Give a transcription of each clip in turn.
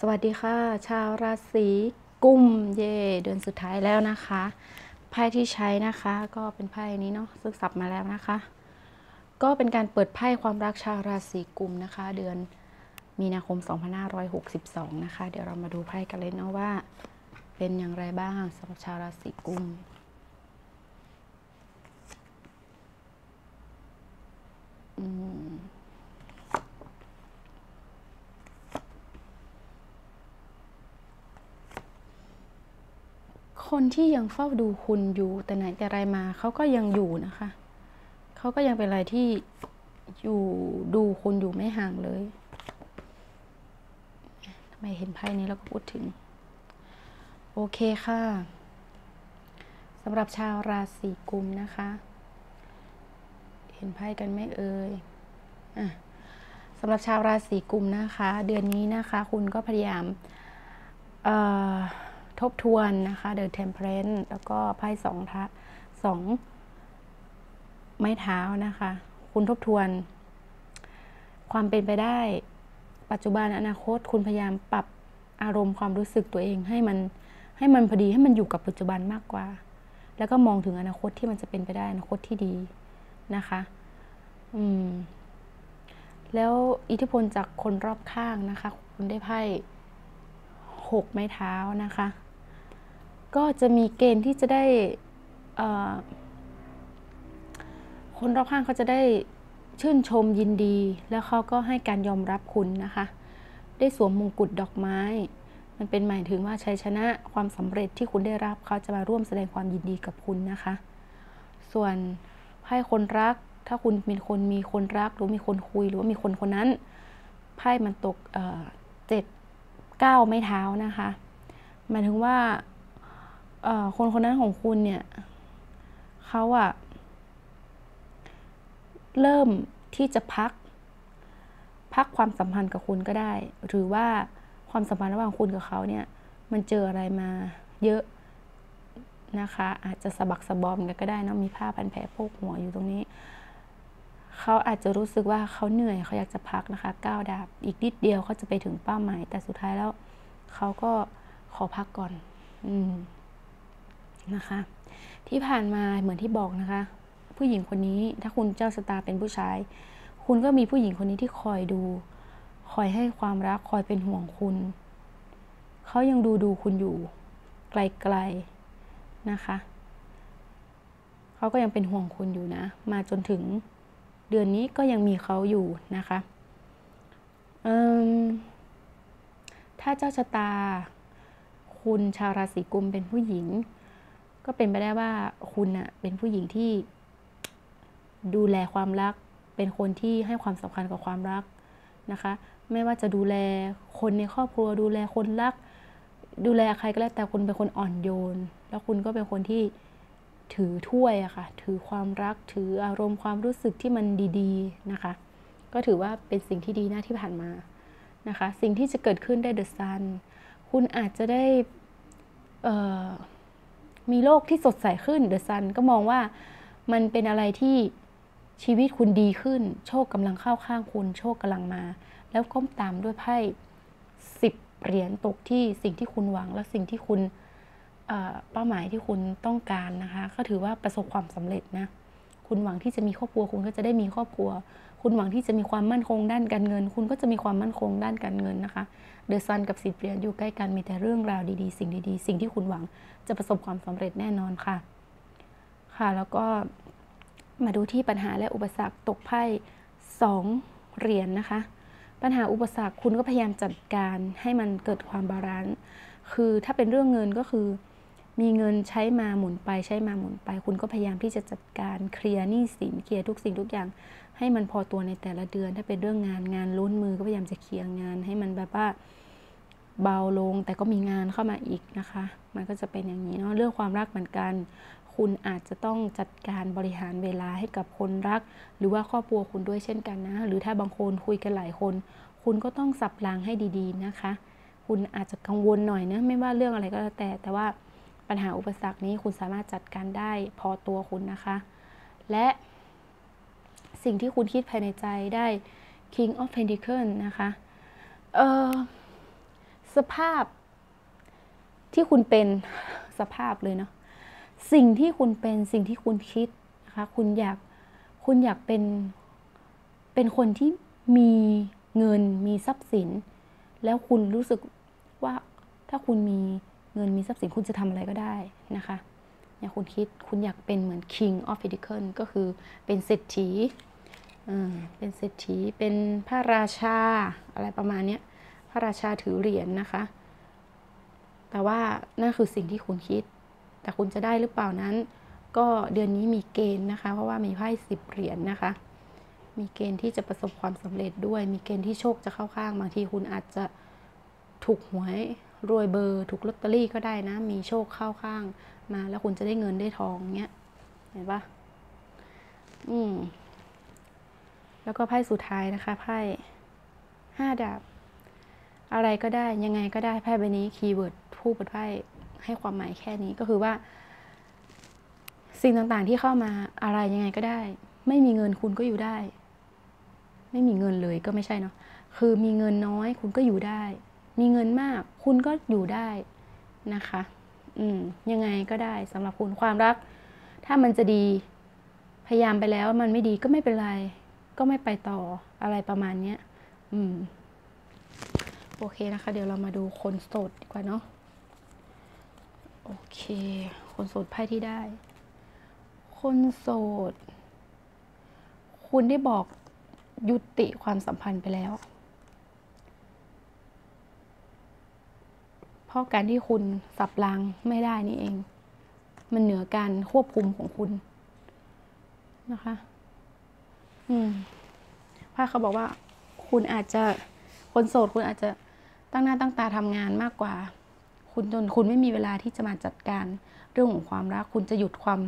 สวัสดีค่ะ ชาวราศีกุมเย เดือนสุดท้ายแล้วนะคะไพ่ที่ใช้นะคะ ก็เป็นไพ่นี้เนาะซึ่งสับมาแล้วนะคะ ก็เป็นการเปิดไพ่ความรักชาวราศีกุมนะคะ เดือนมีนาคม 2562 นะคะ เดี๋ยวเรามาดูไพ่กันเลยเนาะว่า เป็นอย่างไรบ้างสำหรับชาวราศีกุม คนที่ยังเฝ้าดูคุณอยู่แต่ไหนแต่ไรมาเขาก็ยังอยู่นะคะเขาก็ยังเป็นอะไรที่อยู่ดูคุณอยู่ไม่ห่างเลยทำไมเห็นไพ่นี้แล้วก็พูดถึง โอเคค่ะสำหรับชาวราศีกุมนะคะ เห็นไพ่กันไหมเอ่ยอะสำหรับชาวราศีกุมนะคะ เดือนนี้นะคะ คุณก็พยายามเอ่อ ทบทวนนะคะ The Temperance แล้วก็ไพ่สองทะสองไม้เท้านะคะ คุณทบทวน ความเป็นไปได้ ปัจจุบันอนาคตคุณพยายามปรับอารมณ์ความรู้สึกตัวเองให้มันให้มันพอดีให้มันอยู่กับปัจจุบันมากกว่า แล้วก็มองถึงอนาคตที่มันจะเป็นไปได้อนาคตที่ดีนะคะ อืม แล้วอิทธิพลจากคนรอบข้างนะคะ คุณได้ไพ่หกไม้เท้านะคะ ก็จะมีเกณฑ์ที่จะได้คนรอบข้างเขาจะได้ชื่นชมยินดี แล้วเขาก็ให้การยอมรับคุณนะคะ ได้สวมมงกุฎดอกไม้ มันเป็นหมายถึงว่าชัยชนะความสำเร็จที่คุณได้รับเขาจะมาร่วมแสดงความยินดีกับคุณนะคะ ส่วนไพ่คนรัก ถ้าคุณเป็นคนมีคนรัก หรือมีคนคุยหรือว่ามีคนคนนั้นไพ่มันตกเจ็ดเก้าไม้เท้านะคะหมายถึงว่า คนคนนั้นของคุณเนี่ยเขาอะเริ่มที่จะพัก พักความสัมพันธ์กับคุณก็ได้ หรือว่าความสัมพันธ์ระหว่างคุณกับเขาเนี่ย มันเจออะไรมาเยอะนะคะ อาจจะสะบักสะบอมกันก็ได้นะมีผ้าพันแผลโพกหัวอยู่ตรงนี้เขาอาจจะรู้สึกว่าเขาเหนื่อยเขาอยากจะพักนะคะก้าวดาบอีกนิดเดียวเขาจะไปถึงเป้าหมาย แต่สุดท้ายแล้วเขาก็ขอพักก่อน อืม นะคะ ที่ผ่านมาเหมือนที่บอกนะคะ ผู้หญิงคนนี้ถ้าคุณเจ้าสตาเป็นผู้ชาย คุณก็มีผู้หญิงคนนี้ที่คอยดู คอยให้ความรักคอยเป็นห่วงคุณ เขายังดูดูคุณอยู่ ไกลๆนะคะเขาก็ยังเป็นห่วงคุณอยู่นะ มาจนถึงเดือนนี้ก็ยังมีเขาอยู่นะคะถ้าเจ้าชะตา คุณชาวราศีกุมเป็นผู้หญิง ก็เป็นไปได้ว่าคุณอะเป็นผู้หญิงที่ดูแลความรัก เป็นคนที่ให้ความสำคัญกับความรักนะคะ ไม่ว่าจะดูแลคนในครอบครัว ดูแลคนรัก ดูแลใครก็แล้วแต่คุณเป็นคนอ่อนโยน แล้วคุณก็เป็นคนที่ถือถ้วยอะคะ่ะ ถือความรัก ถืออารมณ์ความรู้สึกที่มันดีๆนะคะ ก็ถือว่าเป็นสิ่งที่ดีหนะที่ผ่านมานะคะ สิ่งที่จะเกิดขึ้นได้เดอะซัน คุณอาจจะได้ มีโลกที่สดใสขึ้นเดอะซันก็มองว่ามันเป็นอะไรที่ชีวิตคุณดีขึ้น โชคกำลังเข้าข้างคุณ โชคกำลังมา แล้วก้มตามด้วยไพ่สิบเหรียญตกที่สิ่งที่คุณหวังและสิ่งที่คุณเป้าหมายที่คุณต้องการนะคะ ก็ถือว่าประสบความสำเร็จนะ คุณหวังที่จะมีครอบครัว คุณก็จะได้มีครอบครัว คุณหวังที่จะมีความมั่นคงด้านการเงิน คุณก็จะมีความมั่นคงด้านการเงินนะคะเดอะซันกับสิบเรียญอยู่ใกล้กันมีแต่เรื่องราวดีๆ สิ่งดีๆ สิ่งที่คุณหวังจะประสบความสำเร็จแน่นอนค่ะ ค่ะ แล้วก็มาดูที่ปัญหาและอุปสรรคตกไพ่สองเหรียญนนะคะ ปัญหาอุปสรรคคุณก็พยายามจัดการให้มันเกิดความบาลานซ์คือถ้าเป็นเรื่องเงินก็คือ มีเงินใช้มาหมุนไปใช้มาหมุนไป คุณก็พยายามที่จะจัดการเคลียร์หนี้สินเคลียร์ทุกสิ่งทุกอย่าง ให้มันพอตัวในแต่ละเดือน ถ้าเป็นเรื่องงานงานล้นมือก็พยายามจะเคลียร์งาน ให้มันแบบว่าเบาลง แต่ก็มีงานเข้ามาอีกนะคะ มันก็จะเป็นอย่างนี้เนาะเรื่องความรักเหมือนกัน คุณอาจจะต้องจัดการบริหารเวลาให้กับคนรัก หรือว่าครอบครัวคุณด้วยเช่นกันนะ หรือถ้าบางคนคุยกันหลายคน คุณก็ต้องสับรางให้ดี ๆนะคะ คุณอาจจะกังวลหน่อยนะไม่ว่าเรื่องอะไรก็แล้วแต่แต่ว่า ปัญหาอุปสรรคนี้คุณสามารถจัดการได้พอตัวคุณนะคะ และสิ่งที่คุณคิดภายในใจได้ King of Pentacles นะคะเออสภาพที่คุณเป็นสภาพเลยเนาะสิ่งที่คุณเป็นสิ่งที่คุณคิดนะคะคุณอยากคุณอยากเป็นเป็นคนที่มีเงินมีทรัพย์สิน แล้วคุณรู้สึกว่าถ้าคุณมี เงินมีทรัพย์สินคุณจะทำอะไรก็ได้นะคะเนี่ยคุณคิดคุณอยากเป็นเหมือน King of pentacle ก็คือเป็นเศรษฐีเป็นเศรษฐีเป็นพระราชาอะไรประมาณนี้พระราชาถือเหรียญนนะคะ แต่ว่านั่นคือสิ่งที่คุณคิด แต่คุณจะได้หรือเปล่านั้น ก็เดือนนี้มีเกณฑ์นะคะ เพราะว่ามีไพ่สิบเหรียญนนะคะ มีเกณฑ์ที่จะประสบความสำเร็จด้วย มีเกณฑ์ที่โชคจะเข้าข้าง บางทีคุณอาจจะถูกหวย รวยเบอร์ถูกลอตเตอรี่ก็ได้นะ มีโชคเข้าข้างมาแล้วคุณจะได้เงินได้ทองเงี้ยเห็นปะอืมแล้วก็ไพ่สุดท้ายนะคะไพ่ห้าดาบ อะไรก็ได้ยังไงก็ได้ไพ่ใบนี้คีย์เวิร์ดผู้เปิดไพ่ให้ความหมายแค่นี้ก็คือว่า สิ่งต่างๆที่เข้ามาอะไรยังไงก็ได้ ไม่มีเงินคุณก็อยู่ได้ ไม่มีเงินเลยก็ไม่ใช่เนาะคือมีเงินน้อยคุณก็อยู่ได้ มีเงินมาก คุณก็อยู่ได้นะคะ อืมยังไงก็ได้สำหรับคุณความรัก ถ้ามันจะดีพยายามไปแล้วมันไม่ดีก็ไม่เป็นไร ก็ไม่ไปต่ออะไรประมาณเนี้ยอืม โอเคนะคะ เดี๋ยวเรามาดูคนโสดดีกว่าเนาะโอเค คนโสดไพ่ที่ได้ คนโสด คุณได้บอกยุติความสัมพันธ์ไปแล้ว เพ ราะการที่คุณสับรางไม่ได้นี่เอง มันเหนือการควบคุมของคุณนะคะ อืมพระเขาบอกว่า คุณอาจจะคนโสดคุณอาจจะตั้งหน้าตั้งตาทำงานมากกว่า คุณจนคุณไม่มีเวลาที่จะมาจัดการ เรื่องของความรัก คุณจะหยุดความ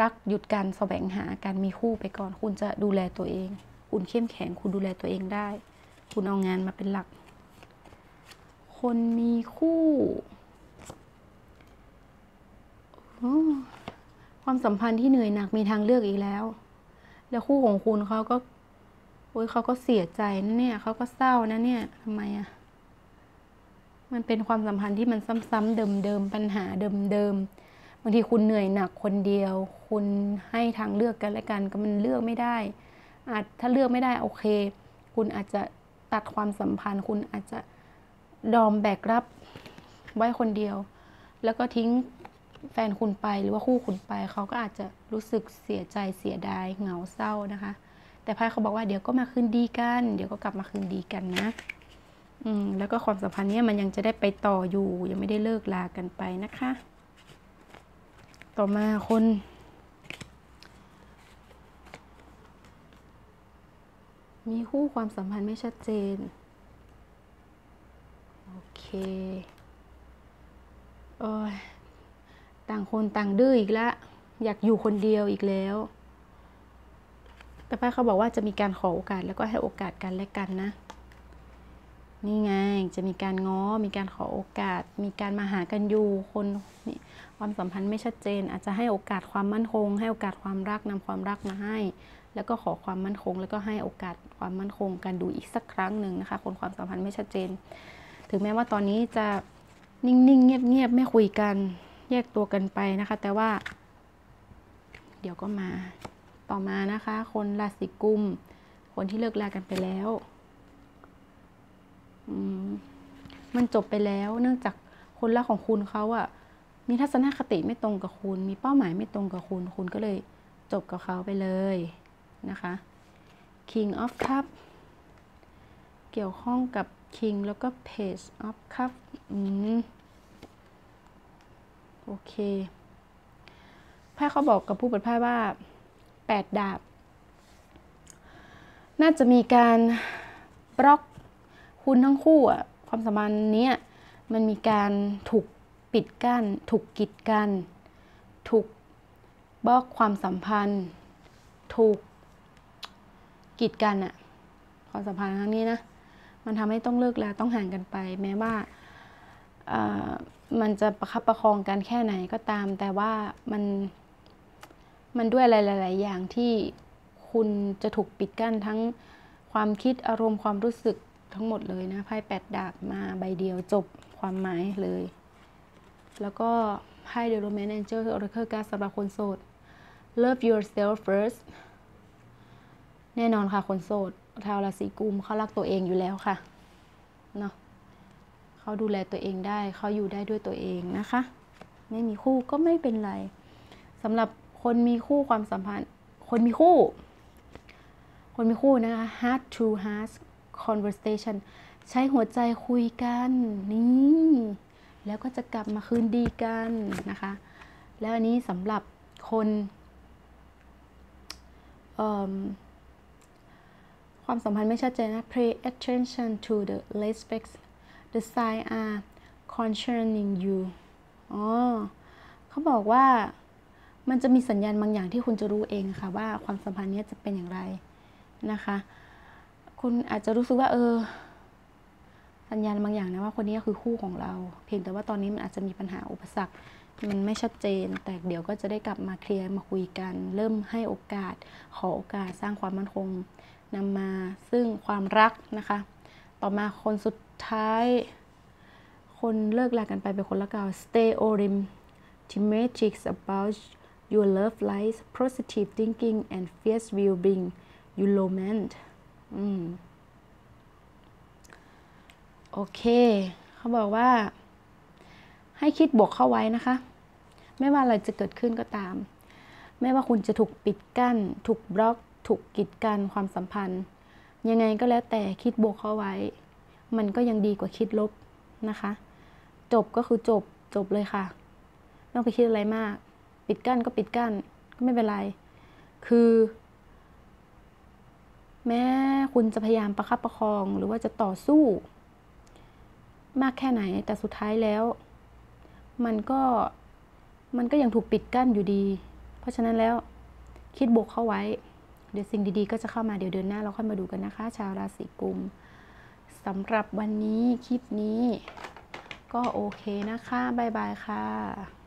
รักหยุดการแสวงหาการมีคู่ไปก่อน คุณจะดูแลตัวเอง คุณเข้มแข็ง คุณดูแลตัวเองได้ คุณเอางานมาเป็นหลัก คนมีคู่ความสัมพันธ์ที่เหนื่อยหนักมีทางเลือกอีกแล้ว แล้วคู่ของคุณเขาก็โอ้ยเขาก็เสียใจนะเนี่ยเขาก็เศร้านะเนี่ยทำไมอะมันเป็นความสัมพันธ์ที่มันซ้ำๆเดิมๆปัญหาเดิมๆบางทีคุณเหนื่อยหนักคนเดียว คุณให้ทางเลือกกันและกันก็มันเลือกไม่ได้ อาจถ้าเลือกไม่ได้โอเค คุณอาจจะตัดความสัมพันธ์ คุณอาจจะ ดอมแบกรับไว้คนเดียว แล้วก็ทิ้งแฟนคุณไปหรือว่าคู่คุณไป เขาก็อาจจะรู้สึกเสียใจเสียดายเหงาเศร้านะคะ แต่ไพ่เขาบอกว่าเดี๋ยวก็มาคืนดีกัน เดี๋ยวก็กลับมาคืนดีกันนะ อืมแล้วก็ความสัมพันธ์เนี้ยมันยังจะได้ไปต่ออยู่ ยังไม่ได้เลิกลากันไปนะคะ ต่อมาคนมีคู่ความสัมพันธ์ไม่ชัดเจน เคโอ้ยต่างคนต่างดื้ออีกแล้วอยากอยู่คนเดียวอีกแล้ว แต่พ่อเขาบอกว่าจะมีการขอโอกาสแล้วก็ให้โอกาสกันและกันนะ นี่ไง จะมีการง้อ มีการขอโอกาส มีการมาหากันอยู่ คนนี่ความสัมพันธ์ไม่ชัดเจน อาจจะให้โอกาสความมั่นคง ให้โอกาสความรักนำความรักมาให้ แล้วก็ขอความมั่นคง แล้วก็ให้โอกาสความมั่นคงกันดูอีกสักครั้งหนึ่งนะคะ คนความสัมพันธ์ไม่ชัดเจน ถึงแม้ว่าตอนนี้จะนิ่งๆเงียบๆไม่คุยกันแยกตัวกันไปนะคะ แต่ว่า เดี๋ยวก็มาต่อมานะคะ คนราศีกุม คนที่เลิกลากันไปแล้วมันจบไปแล้ว เนื่องจากคนรักของคุณเขาอะมีทัศนคติไม่ตรงกับคุณ มีเป้าหมายไม่ตรงกับคุณ คุณก็เลยจบกับเขาไปเลยนะคะ King of Cup เกี่ยวข้องกับ King แล้วก็ Page of Cup อืมโอเคไพ่เขาบอกกับผู้เปิดไพ่ว่าแปดดาบ น่าจะมีการบล็อกคุณทั้งคู่อะความสัมพันธ์นี้มันมีการถูกปิดกั้น ถูกกีดกันถูกบล็อกความสัมพันธ์ ถูกกีดกันอะความสัมพันธ์ครั้งนี้นะ มันทำให้ต้องเลิกล้วต้องห่างกันไป แม้ว่ามันจะประคับประคองกันแค่ไหนก็ตาม แต่ว่ามันมันด้วยอะไรหลาย ๆ อย่างที่คุณจะถูกปิดกั้นทั้งความคิดอารมณ์ความรู้สึกทั้งหมดเลยนะไพ่แปดดาบมาใบเดียวจบความหมายเลย แล้วก็ไพ่ The Romance Angel Oracle Card สำหรับคนโสด Love yourself first แน่นอนค่ะคนโสด ชาวราศีกุมเขารักตัวเองอยู่แล้วค่ะเนาะเขาดูแลตัวเองได้เขาอยู่ได้ด้วยตัวเองนะคะ ไม่มีคู่ก็ไม่เป็นไรสำหรับคนมีคู่ความสัมพันธ์ คนมีคู่ คนมีคู่นะคะ heart to heart conversation ใช้หัวใจคุยกันนี่แล้วก็จะกลับมาคืนดีกันนะคะ แล้วอันนี้สำหรับคนเอิ่ม ความสัมพันธ์ไม่ชัดเจนนะ pay attention to the respects the sign are concerning you อ๋อเขาบอกว่ามันจะมีสัญญาณบางอย่างที่คุณจะรู้เองค่ะว่าความสัมพันธ์นี้จะเป็นอย่างไรนะคะ คุณอาจจะรู้สึกว่าเออ สัญญาณบางอย่างนะว่าคนนี้คือคู่ของเรา เพียงแต่ว่าตอนนี้มันอาจจะมีปัญหาอุปสรรค มันไม่ชัดเจน แต่เดี๋ยวก็จะได้กลับมาเคลียร์มาคุยกัน เริ่มให้โอกาส ขอโอกาสสร้างความมั่นคงนำมาซึ่งความรักนะคะ ต่อมาคนสุดท้าย คนเลิกลากันไปเป็นคนละเก่า stay orim thematics about your love life positive thinking and fierce will bring you romance อืม โอเค เขาบอกว่า ให้คิดบวกเข้าไว้นะคะ ไม่ว่าอะไรจะเกิดขึ้นก็ตาม ไม่ว่าคุณจะถูกปิดกั้น ถูกบล็อก ถูกกีดกันความสัมพันธ์ ยังไงก็แล้วแต่คิดบวกเข้าไว้ มันก็ยังดีกว่าคิดลบนะคะ จบก็คือจบจบเลยค่ะ ไม่ต้องไปคิดอะไรมาก ปิดกั้นก็ปิดกั้นก็ไม่เป็นไร คือ แม้คุณจะพยายามประคับประคองหรือว่าจะต่อสู้ มากแค่ไหนแต่สุดท้ายแล้ว มันก็มันก็ยังถูกปิดกั้นอยู่ดี เพราะฉะนั้นแล้วคิดบวกเข้าไว้ เดี๋ยวสิ่งดีๆ ก็จะเข้ามาเดี๋ยวเดือนหน้าเราค่อยมาดูกันนะคะ ชาวราศีกุมสำหรับวันนี้คลิปนี้ ก็โอเคนะคะ บ๊ายบายค่ะ